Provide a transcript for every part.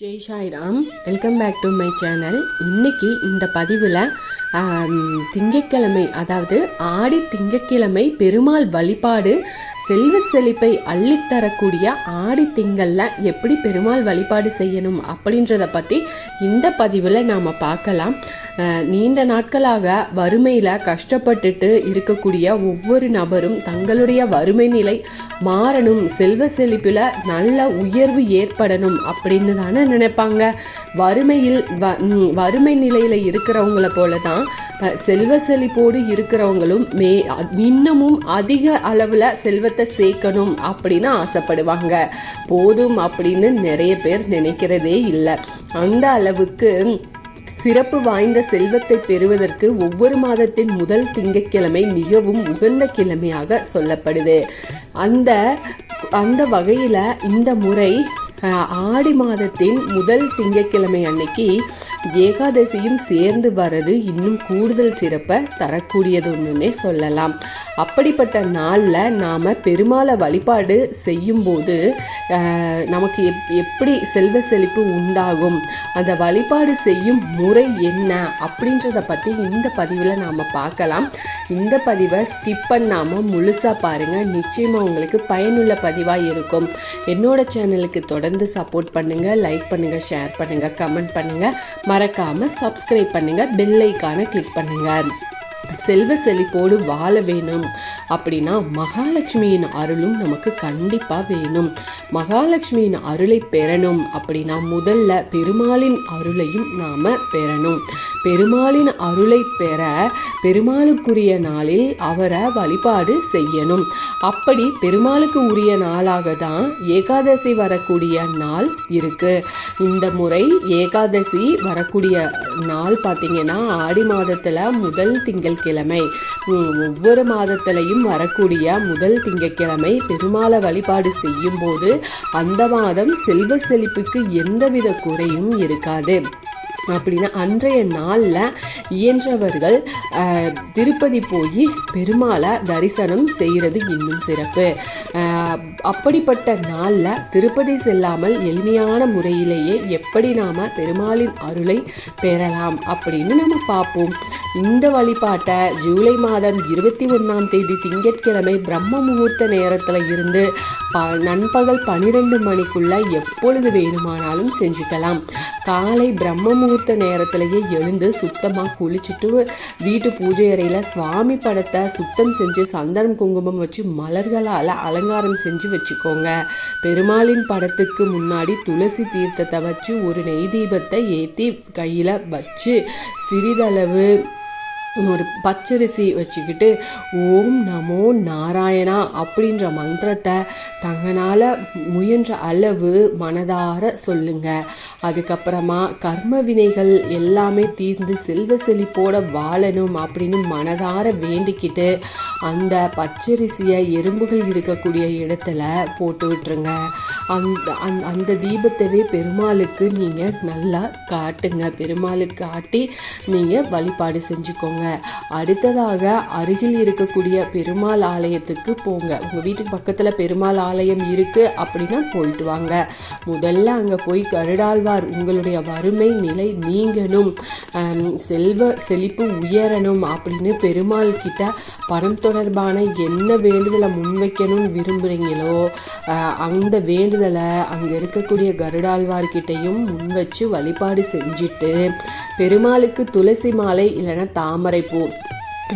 Jai Sairam welcome back to my channel. இன்னைக்கு இந்த பதிவில் திங்கட்கிழமை அதாவது ஆடி திங்கட்கிழமை பெருமாள் வழிபாடு செல்வ செழிப்பை அள்ளித்தரக்கூடிய ஆடி திங்களில் எப்படி பெருமாள் வழிபாடு செய்யணும் அப்படின்றத பற்றி இந்த பதிவில் நாம் பார்க்கலாம். நீண்ட நாட்களாக வறுமையில் கஷ்டப்பட்டுட்டு இருக்கக்கூடிய ஒவ்வொரு நபரும் தங்களுடைய வறுமை நிலை மாறணும் செல்வ செழிப்பில் நல்ல உயர்வு ஏற்படணும் அப்படின்னு தானே நினைப்பாங்க. வறுமையில் வ வறுமை நிலையில் இருக்கிறவங்கள போல தான் செல்வ செழிப்போடு இருக்கிறவங்களும் மே இன்னமும் அதிக அளவில் செல்வத்தை சேர்க்கணும் அப்படின்னு ஆசைப்படுவாங்க. போதும் அப்படின்னு நிறைய பேர் நினைக்கிறதே இல்லை. அந்த அளவுக்கு சிறப்பு வாய்ந்த செல்வத்தை பெறுவதற்கு ஒவ்வொரு மாதத்தின் முதல் திங்கட்கிழமை மிகவும் உகந்த கிழமையாக சொல்லப்படுது. அந்த அந்த வகையில் இந்த முறை ஆடி மாதத்தின் முதல் திங்கட்கிழமை அன்னைக்கு ஏகாதசியும் சேர்ந்து வர்றது இன்னும் கூடுதல் சிறப்பை தரக்கூடியது ஒன்றுன்னே சொல்லலாம். அப்படிப்பட்ட நாளில் நாம் பெருமாளை வழிபாடு செய்யும்போது நமக்கு எப் எப்படி செல்வ செழிப்பு உண்டாகும் அந்த வழிபாடு செய்யும் முறை என்ன அப்படின்றத பற்றி இந்த பதிவில் நாம் பார்க்கலாம். இந்த பதிவை ஸ்கிப் பண்ணாமல் முழுசாக பாருங்கள் நிச்சயமாக உங்களுக்கு பயனுள்ள பதிவாக இருக்கும். என்னோட சேனலுக்கு தொடர் தொடர்ந்து சப்போர்ட் பண்ணுங்கள் லைக் பண்ணுங்கள் ஷேர் பண்ணுங்கள் கமெண்ட் பண்ணுங்கள் மறக்காமல் சப்ஸ்கிரைப் பண்ணுங்கள் பெல் ஐக்கானை கிளிக் பண்ணுங்கள் செல்வ செழிப்போடு வாழ வேணும். அப்படின்னா மகாலட்சுமியின் அருளும் நமக்கு கண்டிப்பாக வேணும். மகாலட்சுமியின் அருளை பெறணும். அப்படின்னா முதல்ல பெருமாளின் அருளையும் நாம் பெறணும். பெருமாளின் அருளை பெற பெருமாளுக்குரிய நாளில் அவரை வழிபாடு செய்யணும். அப்படி பெருமாளுக்கு உரிய நாளாக தான் ஏகாதசி வரக்கூடிய நாள் இருக்கு. இந்த முறை ஏகாதசி வரக்கூடிய நாள் பார்த்தீங்கன்னா ஆடி மாதத்தில் முதல் திங்கள் திங்கட்கிழமை. ஒவ்வொரு மாதத்திலையும் வரக்கூடிய முதல் திங்கட்கிழமை பெருமாளை வழிபாடு செய்யும் போது அந்த மாதம் செல்வ செழிப்புக்கு எந்தவித குறையும் இருக்காது. அப்படின்னா அன்றைய நாளில் இயன்றவர்கள் அஹ், திருப்பதி போய் பெருமாளை தரிசனம் செய்கிறது இன்னும் சிறப்பு. அஹ், அப்படிப்பட்ட நாளில் திருப்பதி செல்லாமல் எளிமையான முறையிலேயே எப்படி நாம் பெருமாளின் அருளை பெறலாம் அப்படின்னு நம்ம பார்ப்போம். இந்த வழிபாட்டை ஜூலை மாதம் இருபத்தி ஒன்றாம் தேதி திங்கட்கிழமை பிரம்ம முகூர்த்த நேரத்தில் இருந்து ப நண்பகல் பன்னிரெண்டு மணிக்குள்ளே எப்பொழுது வேணுமானாலும் செஞ்சுக்கலாம். காலை பிரம்ம முகூர்த்த நேரத்திலேயே எழுந்து சுத்தமாக குளிச்சுட்டு வீட்டு பூஜை அறையில் சுவாமி படத்தை சுத்தம் செஞ்சு சந்தனம் குங்குமம் வச்சு மலர்களால் அலங்காரம் செஞ்சு வச்சுக்கோங்க. பெருமாளின் படத்துக்கு முன்னாடி துளசி தீர்த்தத்தை வச்சு ஒரு நெய் தீபத்தை ஏற்றி கையில் வச்சு சிறிதளவு ஒரு பச்சரிசி வச்சுக்கிட்டு ஓம் நமோ நாராயணா அப்படின்ற மந்திரத்தை தங்களால் முயன்ற அளவு மனதார சொல்லுங்க. அதுக்கப்புறமா கர்ம வினைகள் எல்லாமே தீர்ந்து செல்வ செழிப்போட வாழணும் அப்படின்னு மனதார வேண்டிக்கிட்டு அந்த பச்சரிசியை எறும்புகள் இருக்கக்கூடிய இடத்துல போட்டு விட்டுருங்க. அந்த அந்த அந்த தீபத்தவே பெருமாளுக்கு நீங்கள் நல்லா காட்டுங்க. பெருமாளுக்கு காட்டி நீங்கள் வழிபாடு செஞ்சுக்கோங்க. அடுத்ததாக அருகில் இருக்கக்கூடிய பெருமாள் ஆலயத்துக்கு போங்க. உங்கள் வீட்டுக்கு பக்கத்தில் பெருமாள் ஆலயம் இருக்குது அப்படின்னா போயிட்டு வாங்க. முதல்ல அங்கே போய் கருடாழ்வார் உங்களுடைய வறுமை நிலை நீங்கணும். செல்வ செழிப்பு உயரணும் அப்படின்னு பெருமாள் கிட்ட பணம் தொடர்பான என்ன வேண்டுதலை முன்வைக்கணும்னு விரும்புகிறீங்களோ அந்த வேண்டுதலை அங்கே இருக்கக்கூடிய கருடாழ்வார்கிட்டையும் முன் வச்சு வழிபாடு செஞ்சுட்டு பெருமாளுக்கு துளசி மாலை இல்லைன்னா தாமரை பூ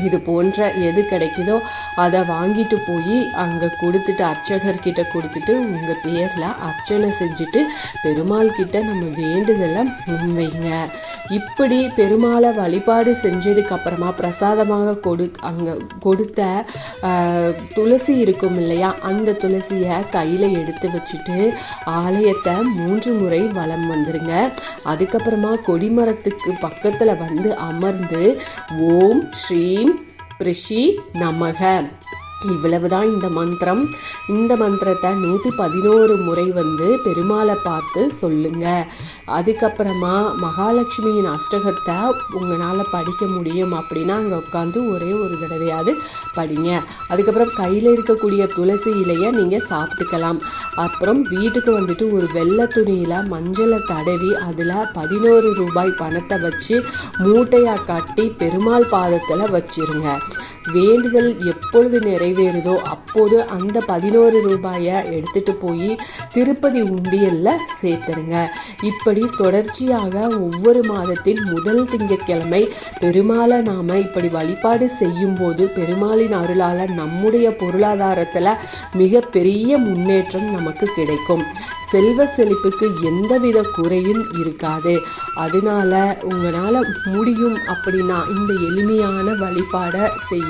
இது போன்ற எது கிடைக்குதோ அதை வாங்கிட்டு போய் அங்கே கொடுத்துட்டு அர்ச்சகர்கிட்ட கொடுத்துட்டு உங்கள் பேரில் அர்ச்சனை செஞ்சுட்டு பெருமாள் கிட்ட நம்ம வேண்டுதலை முன்வைங்க. இப்படி பெருமாளை வழிபாடு செஞ்சதுக்கு அப்புறமா பிரசாதமாக கொடு அங்கே கொடுத்த துளசி இருக்கும் இல்லையா? அந்த துளசியை கையில் எடுத்து வச்சுட்டு ஆலயத்தை மூன்று முறை வலம் வந்துருங்க. அதுக்கப்புறமா கொடிமரத்துக்கு பக்கத்தில் வந்து அமர்ந்து ஓம் ஸ்ரீ ஸ்ரீம் பிரிஷி நமக. இவ்வளவுதான் இந்த மந்திரம். இந்த மந்திரத்தை நூற்றி பதினோரு முறை வந்து பெருமாளை பார்த்து சொல்லுங்க. அதுக்கப்புறமா மகாலட்சுமியின் அஷ்டகத்தை உங்களால் படிக்க முடியும் அப்படின்னா அங்கே உட்காந்து ஒரே ஒரு தடவையாவது படிங்க. அதுக்கப்புறம் கையில் இருக்கக்கூடிய துளசி இலையை நீங்கள் சாப்பிட்டுக்கலாம். அப்புறம் வீட்டுக்கு வந்துட்டு ஒரு வெள்ளை துணியில் மஞ்சளை தடவி அதில் பதினோரு ரூபாய் பணத்தை வச்சு மூட்டையாக கட்டி பெருமாள் பாதத்தில் வச்சிருங்க. வேண்டுதல் எப்பொழுது நிறைவேறுதோ அப்போது அந்த பதினோரு ரூபாயை எடுத்துட்டு போய் திருப்பதி உண்டியலில் சேர்த்துருங்க. இப்படி தொடர்ச்சியாக ஒவ்வொரு மாதத்தின் முதல் திங்கட்கிழமை பெருமாளை நாம் இப்படி வழிபாடு செய்யும்போது பெருமாளின் அருளால் நம்முடைய பொருளாதாரத்தில் மிகப்பெரிய முன்னேற்றம் நமக்கு கிடைக்கும். செல்வ செழிப்புக்கு எந்தவித குறையும் இருக்காது. அதனால உங்களால் முடியும் அப்படின்னா இந்த எளிமையான வழிபாடை